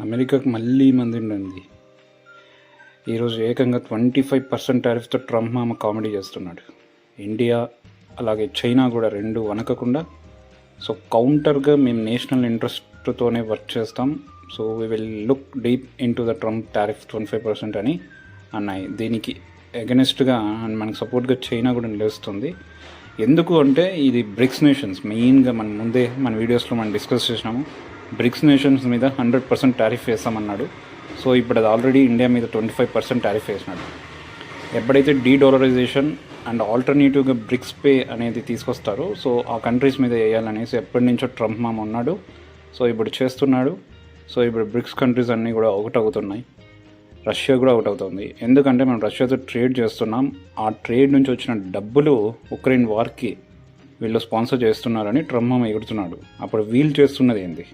అమెరికాకు మళ్ళీ మంది ఉండింది ఈరోజు ఏకంగా ట్వంటీ ఫైవ్ పర్సెంట్ టారిఫ్తో ట్రంప్ మామ కామెడీ చేస్తున్నాడు. ఇండియా అలాగే చైనా కూడా రెండు వనకకుండా సో కౌంటర్గా మేము నేషనల్ ఇంట్రెస్ట్తోనే వర్క్ చేస్తాం. So we will look deep into the Trump tariff twenty five percent అని అన్నాయి. దీనికి ఎగనెస్ట్గా అండ్ మనకు సపోర్ట్గా చైనా కూడా నిలుస్తుంది. ఎందుకు అంటే ఇది బ్రిక్స్ నేషన్స్. మెయిన్గా మనం ముందే మన వీడియోస్లో మనం డిస్కస్ చేసినాము. బ్రిక్స్ నేషన్స్ మీద హండ్రెడ్ పర్సెంట్ టారిఫ్ వేస్తామన్నాడు. సో ఇప్పుడు అది ఆల్రెడీ ఇండియా మీద ట్వంటీ ఫైవ్ పర్సెంట్ టారిఫ్ వేసినాడు. ఎప్పుడైతే డీ డాలరైజేషన్ అండ్ ఆల్టర్నేటివ్గా బ్రిక్స్ పే అనేది తీసుకొస్తారో సో ఆ కంట్రీస్ మీద వేయాలనేసి ఎప్పటి నుంచో ట్రంప్ మామ ఉన్నాడు. సో ఇప్పుడు చేస్తున్నాడు. సో ఇప్పుడు బ్రిక్స్ కంట్రీస్ అన్నీ కూడా ఒకటవుతున్నాయి రష్యా కూడా ఒకటి అవుతుంది. ఎందుకంటే మనం రష్యాతో ట్రేడ్ చేస్తున్నాం. ఆ ట్రేడ్ నుంచి వచ్చిన డబ్బులు ఉక్రెయిన్ వార్కి వీళ్ళు స్పాన్సర్ చేస్తున్నారని ట్రంప్ మామ ఎగురుతున్నాడు. అప్పుడు వీళ్ళు చేస్తున్నది ఏంటి